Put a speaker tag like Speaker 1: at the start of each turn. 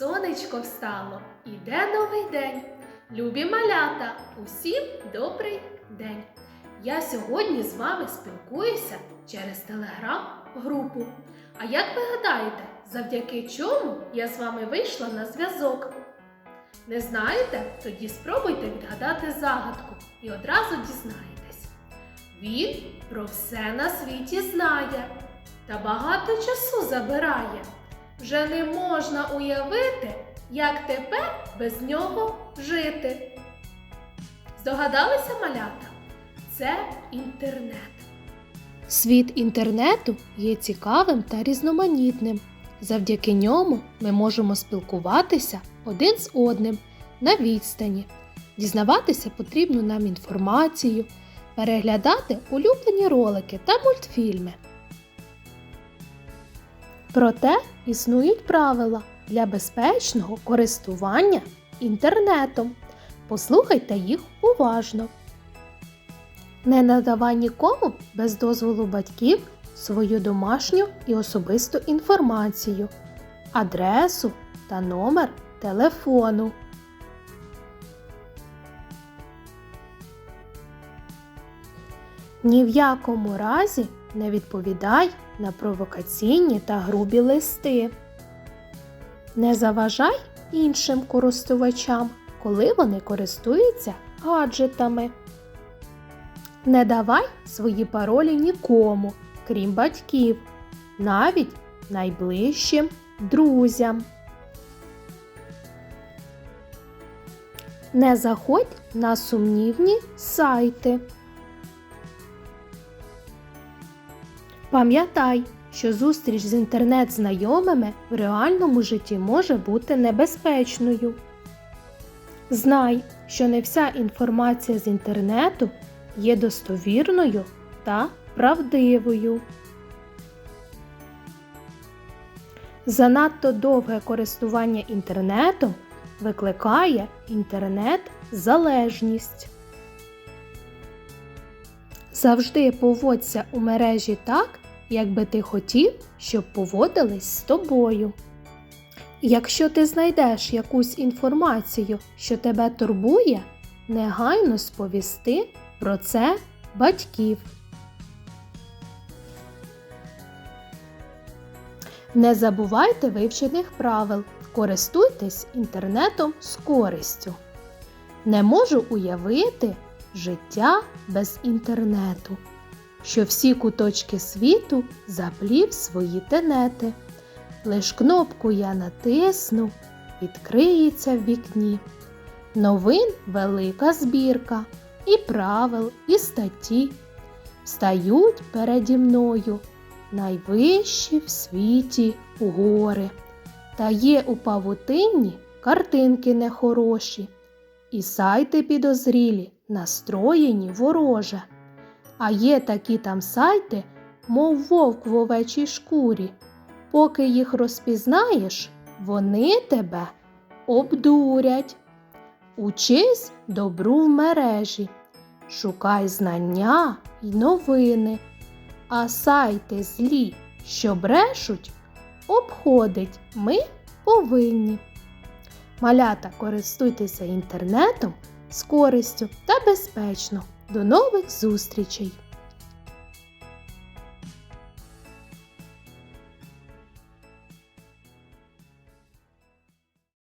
Speaker 1: Сонечко встало, іде новий день. Любі малята, усім добрий день. Я сьогодні з вами спілкуюся через телеграм-групу. А як ви гадаєте, завдяки чому я з вами вийшла на зв'язок? Не знаєте? Тоді спробуйте відгадати загадку і одразу дізнаєтесь. Він про все на світі знає та багато часу забирає. Вже не можна уявити, як тепер без нього жити. Здогадалися малята? Це інтернет. Світ інтернету є цікавим та різноманітним. Завдяки ньому ми можемо спілкуватися один з одним на відстані, дізнаватися потрібну нам інформацію, переглядати улюблені ролики та мультфільми. Проте існують правила для безпечного користування інтернетом. Послухайте їх уважно. Не надавай нікому без дозволу батьків свою домашню і особисту інформацію, адресу та номер телефону. Ні в якому разі не відповідай на провокаційні та грубі листи. Не заважай іншим користувачам, коли вони користуються гаджетами. Не давай свої паролі нікому, крім батьків, навіть найближчим друзям. Не заходь на сумнівні сайти. Пам'ятай, що зустріч з інтернет-знайомими в реальному житті може бути небезпечною. Знай, що не вся інформація з інтернету є достовірною та правдивою. Занадто довге користування інтернетом викликає інтернет-залежність. Завжди поводься у мережі так, як би ти хотів, щоб поводились з тобою. Якщо ти знайдеш якусь інформацію, що тебе турбує, негайно сповісти про це батьків. Не забувайте вивчених правил. Користуйтесь інтернетом з користю. Не можу уявити життя без інтернету, що всі куточки світу заплів свої тенети. Лиш кнопку я натисну, відкриється в вікні. Новин велика збірка, і правил, і статті встають переді мною найвищі в світі гори. Та є у павутинні картинки нехороші, і сайти підозрілі, настроєні вороже. А є такі там сайти, мов вовк в овечій шкурі. Поки їх розпізнаєш, вони тебе обдурять. Учись добру в мережі, шукай знання й новини, а сайти злі, що брешуть, обходить ми повинні. Малята, користуйтеся інтернетом з користю та безпечно. До нових зустрічей!